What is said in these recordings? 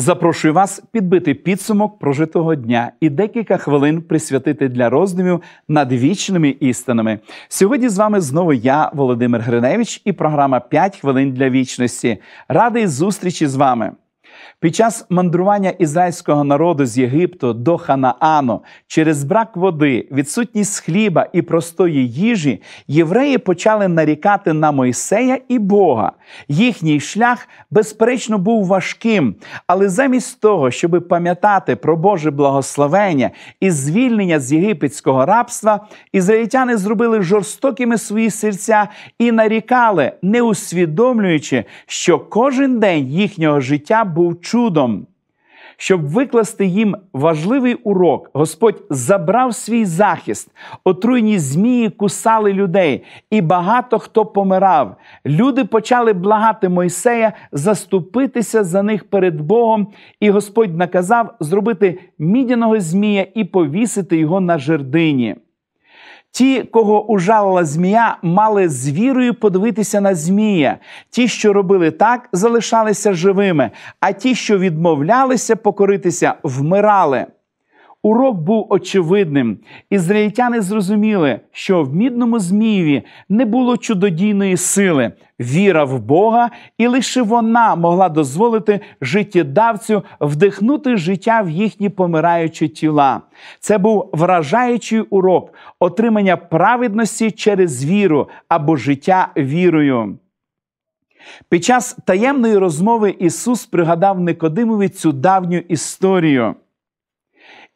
Запрошую вас підбити підсумок прожитого дня і декілька хвилин присвятити для роздумів над вічними істинами. Сьогодні з вами знову я, Володимир Гриневич, і програма «5 хвилин для вічності. Радий зустрічі з вами. Під час мандрування ізраїльського народу з Єгипту до Ханаану через брак води, відсутність хліба і простої їжі, євреї почали нарікати на Мойсея і Бога. Їхній шлях, безперечно, був важким, але замість того, щоб пам'ятати про Боже благословення і звільнення з єгипетського рабства, ізраїльтяни зробили жорстокими свої серця і нарікали, не усвідомлюючи, що кожен день їхнього життя був чудом. Щоб викласти їм важливий урок, Господь забрав свій захист, отруйні змії кусали людей, і багато хто помирав. Люди почали благати Мойсея заступитися за них перед Богом, і Господь наказав зробити мідяного змія і повісити його на жердині. Ті, кого ужалила змія, мали з вірою подивитися на змія. Ті, що робили так, залишалися живими, а ті, що відмовлялися покоритися, вмирали. Урок був очевидним. Ізраїльтяни зрозуміли, що в мідному змієві не було чудодійної сили, віра в Бога, і лише вона могла дозволити життєдавцю вдихнути життя в їхні помираючі тіла. Це був вражаючий урок отримання праведності через віру або життя вірою. Під час таємної розмови Ісус пригадав Никодимові цю давню історію.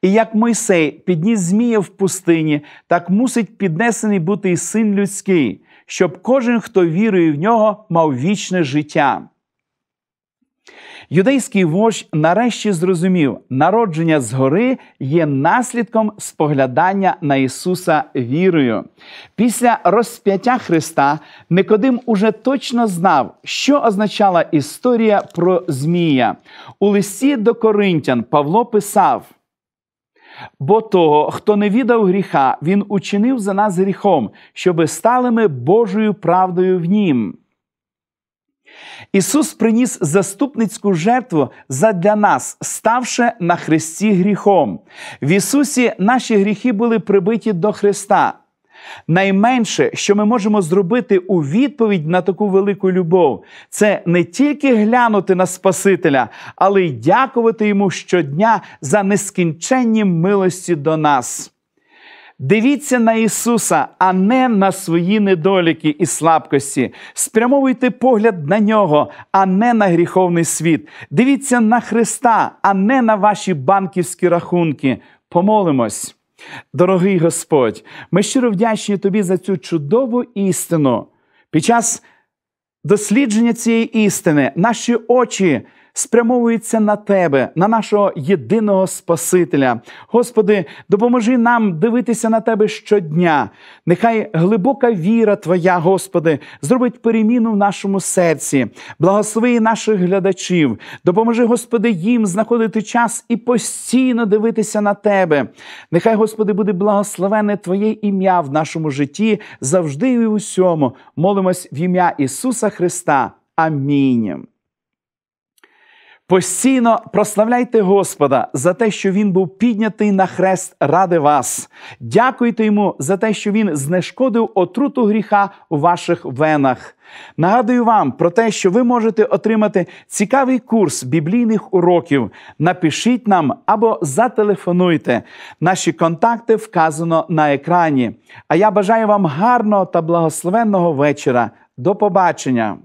І як Мойсей підніс Змія в пустині, так мусить піднесений бути і син людський, щоб кожен, хто вірує в нього, мав вічне життя. Юдейський вождь нарешті зрозумів, народження згори є наслідком споглядання на Ісуса вірою. Після розп'яття Христа Никодим уже точно знав, що означала історія про Змія. У листі до Коринтян Павло писав. Бо того, хто не віддав гріха, він учинив за нас гріхом, щоби стали ми Божою правдою в нім. Ісус приніс заступницьку жертву задля нас, ставши на Христі гріхом. В Ісусі наші гріхи були прибиті до Христа. Найменше, що ми можемо зробити у відповідь на таку велику любов, це не тільки глянути на Спасителя, але й дякувати йому щодня за нескінченні милості до нас. Дивіться на Ісуса, а не на свої недоліки і слабкості. Спрямовуйте погляд на нього, а не на гріховний світ. Дивіться на Христа, а не на ваші банківські рахунки. Помолимось. Дорогий Господь, ми щиро вдячні Тобі за цю чудову істину. Під час дослідження цієї істини наші очі спрямовуються на Тебе, на нашого єдиного Спасителя. Господи, допоможи нам дивитися на Тебе щодня. Нехай глибока віра Твоя, Господи, зробить переміну в нашому серці, благослови наших глядачів, допоможи, Господи, їм знаходити час і постійно дивитися на Тебе. Нехай, Господи, буде благословене Твоє ім'я в нашому житті завжди і в усьому. Молимось в ім'я Ісуса Христа. Амінь. Постійно прославляйте Господа за те, що Він був піднятий на хрест ради вас. Дякуйте йому за те, що він знешкодив отруту гріха у ваших венах. Нагадую вам про те, що ви можете отримати цікавий курс біблійних уроків. Напишіть нам або зателефонуйте. Наші контакти вказано на екрані. А я бажаю вам гарного та благословенного вечора. До побачення!